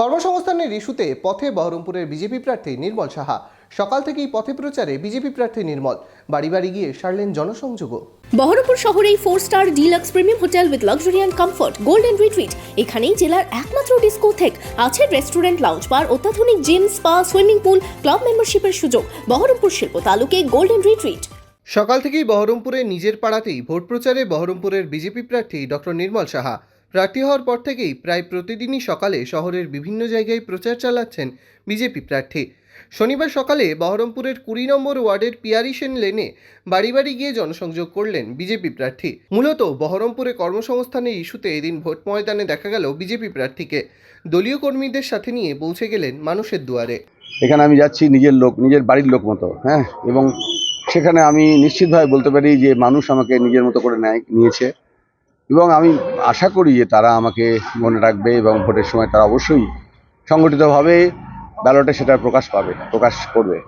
কর্মসংস্থানের ইস্যুতে পথে বহরমপুরের বিজেপি প্রার্থী নির্মল সাহা। সকাল থেকেই পথে প্রচারে বিজেপি প্রার্থী নির্মল। বাড়ি বাড়ি গিয়ে সারলেন জনসংযোগও। বহরমপুর শহরেই four star deluxe premium hotel with luxury and comfort golden retreat এখানেই জেলার একমাত্র ডিস্কোথেক। আছে রেস্টুরেন্ট লাউঞ্জ বার অত্যাধুনিক gym spa swimming pool club মেম্বারশিপের সুযোগ। বহরমপুর শিল্প তালুকে গোল্ডেন রিট্রিট সকাল থেকেই বহরমপুরে নিজের পাড়াতেই ভোট প্রচারে বহরমপুরের বিজেপি প্রার্থী ডক্টর নির্মল সাহা। প্রার্থী হওয়ার পর থেকেই প্রায় প্রতিদিনই সকালে শহরের বিভিন্ন জায়গায় প্রচার চালাচ্ছেন বিজেপি প্রার্থী। শনিবার সকালে বহরমপুরের কুড়ি নম্বর ওয়ার্ডের পিয়ারিসেন লেনে বাড়ি বাড়ি গিয়ে জনসংযোগ করলেন বিজেপি প্রার্থী। মূলত বহরমপুরে কর্মসংস্থানের ইস্যুতে এদিন ভোট ময়দানে দেখা গেল বিজেপি প্রার্থীকে। দলীয় কর্মীদের সাথে নিয়ে পৌঁছে গেলেন মানুষের দুয়ারে। এখানে আমি যাচ্ছি নিজের লোক, নিজের বাড়ির লোক মতো হ্যাঁ? এবং সেখানে আমি নিশ্চিতভাবে বলতে পারি যে মানুষ আমাকে নিজের মতো করে নেয় নিয়েছে। এবং আমি আশা করি যে তারা আমাকে মনে রাখবে এবং ভোটের সময় তারা অবশ্যই সংগঠিতভাবে ব্যালটে সেটা প্রকাশ পাবে, প্রকাশ করবে।